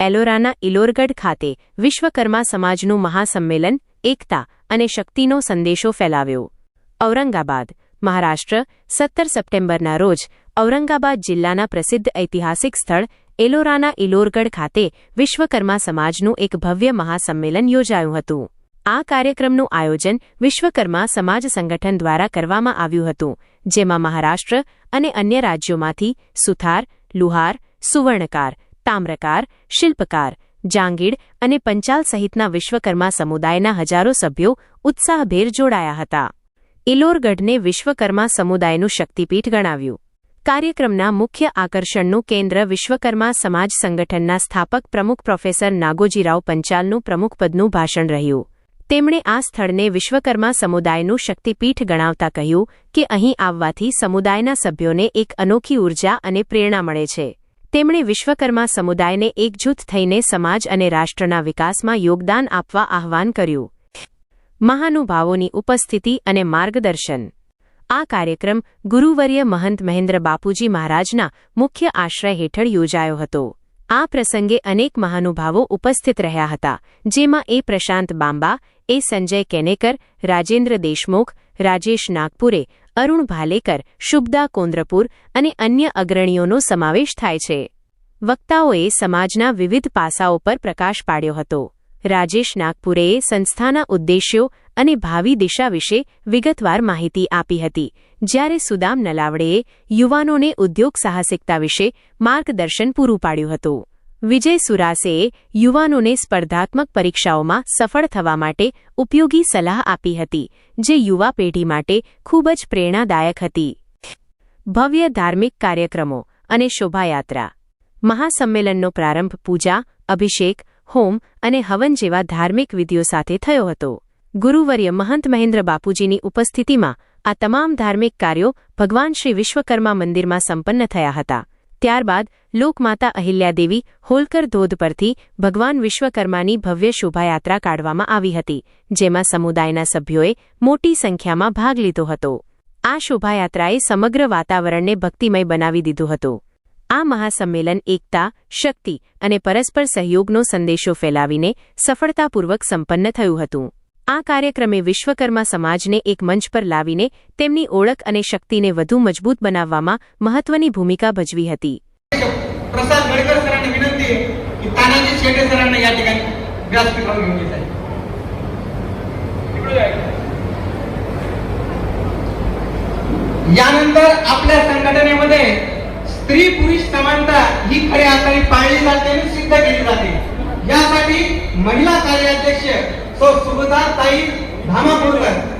એલોરાના ઇલોરગઢ ખાતે વિશ્વકર્મા સમાજનું મહાસંમેલન, એકતા અને શક્તિનો સંદેશો ફેલાવ્યો. ઔરંગાબાદ, મહારાષ્ટ્ર, સત્તર સપ્ટેમ્બરના રોજ ઔરંગાબાદ જિલ્લાના પ્રસિદ્ધ ઐતિહાસિક સ્થળ એલોરાના ઇલોરગઢ ખાતે વિશ્વકર્મા સમાજનું એક ભવ્ય મહાસંમેલન યોજાયું હતું. આ કાર્યક્રમનું આયોજન વિશ્વકર્મા સમાજ સંગઠન દ્વારા કરવામાં આવ્યું હતું, જેમાં મહારાષ્ટ્ર અને અન્ય રાજ્યોમાંથી સુથાર, લુહાર, સુવર્ણકાર તામ્રકાર, શિલ્પકાર, જાંગીડ અને પંચાલ સહિતના વિશ્વકર્મા સમુદાયના હજારો સભ્યો ઉત્સાહભેર જોડાયા હતા. ઇલોરગઢને વિશ્વકર્મા સમુદાયનું શક્તિપીઠ ગણાવ્યું. કાર્યક્રમના મુખ્ય આકર્ષણનું કેન્દ્ર વિશ્વકર્મા સમાજ સંગઠનના સ્થાપક પ્રમુખ પ્રોફેસર નાગોજીરાવ પંચાલનું પ્રમુખપદનું ભાષણ રહ્યું. તેમણે આ સ્થળને વિશ્વકર્મા સમુદાયનું શક્તિપીઠ ગણાવતા કહ્યું કે અહીં આવવાથી સમુદાયના સભ્યોને એક અનોખી ઊર્જા અને પ્રેરણા મળે છે. તેમણે વિશ્વકર્મા સમુદાયને એકજૂથ થઈને સમાજ અને રાષ્ટ્રના વિકાસમાં યોગદાન આપવા આહવાન કર્યું. મહાનુભાવોની ઉપસ્થિતિ અને માર્ગદર્શન. આ કાર્યક્રમ ગુરુવર્ય મહંત મહેન્દ્ર બાપુજી મહારાજના મુખ્ય આશ્રય હેઠળ યોજાયો હતો. આ પ્રસંગે અનેક મહાનુભાવો ઉપસ્થિત રહ્યા હતા, જેમાં એ પ્રશાંત બાંબા, એ સંજય કેનેકર, રાજેન્દ્ર દેશમુખ, રાજેશ નાગપુરે અરુણ ભાલેકર, શુભદા કોન્દ્રપુર અને અન્ય અગ્રણીઓનો સમાવેશ થાય છે. વક્તાઓએ સમાજના વિવિધ પાસાઓ પર પ્રકાશ પાડ્યો હતો. રાજેશ નાગપુરેએ સંસ્થાના ઉદ્દેશ્યો અને ભાવિ દિશા વિશે વિગતવાર માહિતી આપી હતી, જ્યારે સુદામ નલાવડેએ યુવાનોને ઉદ્યોગ સાહસિકતા વિશે માર્ગદર્શન પૂરું પાડ્યું હતું. વિજય સુરાસેએ યુવાનોને સ્પર્ધાત્મક પરીક્ષાઓમાં સફળ થવા માટે ઉપયોગી સલાહ આપી હતી, જે યુવા પેઢી માટે ખૂબ જ પ્રેરણાદાયક હતી. ભવ્ય ધાર્મિક કાર્યક્રમો અને શોભાયાત્રા. મહાસંમેલનનો પ્રારંભ પૂજા, અભિષેક, હોમ અને હવન જેવા ધાર્મિક વિધિઓ સાથે થયો હતો. ગુરુવર્ય મહંત મહેન્દ્ર બાપુજીની ઉપસ્થિતિમાં આ તમામ ધાર્મિક કાર્યો ભગવાન શ્રી વિશ્વકર્મા મંદિરમાં સંપન્ન થયા હતા. ત્યારબાદ લોકમાતા અહિલ્યાદેવી હોલકર ધોધ પરથી ભગવાન વિશ્વકર્માની ભવ્ય શોભાયાત્રા કાઢવામાં આવી હતી, જેમાં સમુદાયના સભ્યોએ મોટી સંખ્યામાં ભાગ લીધો હતો. આ શોભાયાત્રાએ સમગ્ર વાતાવરણને ભક્તિમય બનાવી દીધું હતું. આ મહાસંમેલન એકતા, શક્તિ અને પરસ્પર સહયોગનો સંદેશો ફેલાવીને સફળતાપૂર્વક સંપન્ન થયું હતું. આ કાર્યક્રમે વિશ્વકર્મા સમાજને એક મંચ પર લાવીને તેમની ઓળખ અને શક્તિને વધુ મજબૂત બનાવવામાં મહત્વની ભૂમિકા ભજવી હતી. प्रसाद गडकर सरांनी विनंती आहे की तानाजी शेटे सरांना या ठिकाणी व्यासपीठावर घेऊन येत आहे. यानंतर आपल्या संघटनेमध्ये स्त्री पुरुष समानता ही खऱ्या अर्थाने पाळली जाते आणि सिद्ध केली जाते. यासाठी महिला कार्याध्यक्ष सौ सुभदा ताई धामापूरकर